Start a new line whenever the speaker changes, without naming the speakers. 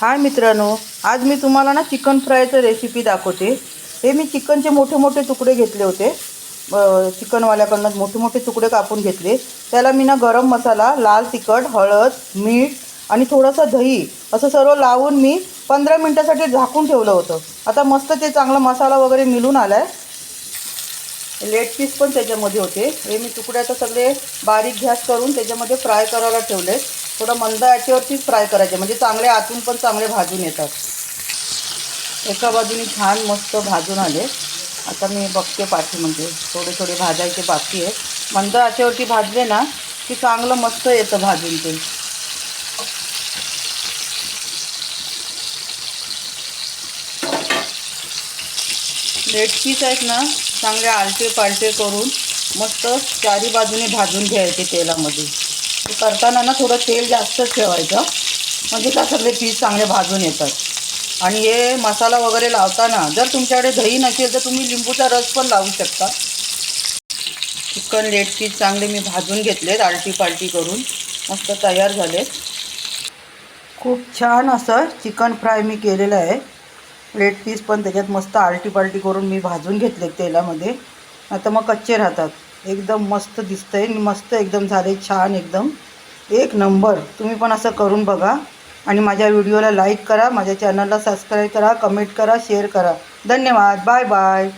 हाय मित्रांनो आज मी तुम्हाला ना चिकन फ्रायचं रेसिपी दाखवते. हे मी चिकनचे मोठे मोठे तुकडे घेतले होते. चिकनवाल्याकडनं मोठे मोठे तुकडे कापून घेतले. त्याला मी ना गरम मसाला लाल तिखट हळद मीठ आणि थोडंसं दही असं सर्व लावून मी पंधरा मिनटासाठी झाकून ठेवलं होतं. आता मस्त ते चांगला मसाला वगैरे मिळून आला आहे लेट पीस पण त्याच्यामध्ये होते. हे मी तुकडे आता सगळे बारीक गॅस करून त्याच्यामध्ये फ्राय करायला ठेवले थोडं मंद याच्यावरतीच फ्राय करायचे. म्हणजे चांगले आतून पण चांगले भाजून येतात. एका बाजूने छान मस्त भाजून आले. आता मी बघते पाठी म्हणजे. थोडे थोडे भाजायचे बाकी आहे मंद याच्यावरती भाजले ना की चांगलं मस्त येतं भाजून ते. लेट पीस आहेत ना चांगले आलटे पालटे करून मस्त चारी बाजूने भाजून घ्यायचे तेलामध्ये. ते करताना ना थोडं तेल जास्त ठेवायचं. म्हणजे का सगळे पीस चांगले भाजून येतात. आणि हे मसाला वगैरे लावताना जर तुमच्याकडे दही नसेल तर तुम्ही लिंबूचा रस पण लावू शकता. चिकन लेट पीस चांगले मी भाजून घेतलेत आलटी पालटी करून. मस्त तयार झालेत. खूप छान असं चिकन फ्राय मी केलेलं आहे. लेट पीस पण त्याच्यात मस्त आलटी पालटी करून मी भाजून घेतले तेलामध्ये. आता मग कच्चे राहतात. एकदम मस्त दिसतंय आहे मस्त एकदम झाले छान एकदम. एक नंबर. तुम्ही पण असं करून बघा. आणि माझ्या व्हिडिओला लाईक करा माझ्या चॅनलला सबस्क्राईब करा कमेंट करा शेअर करा. धन्यवाद. Bye bye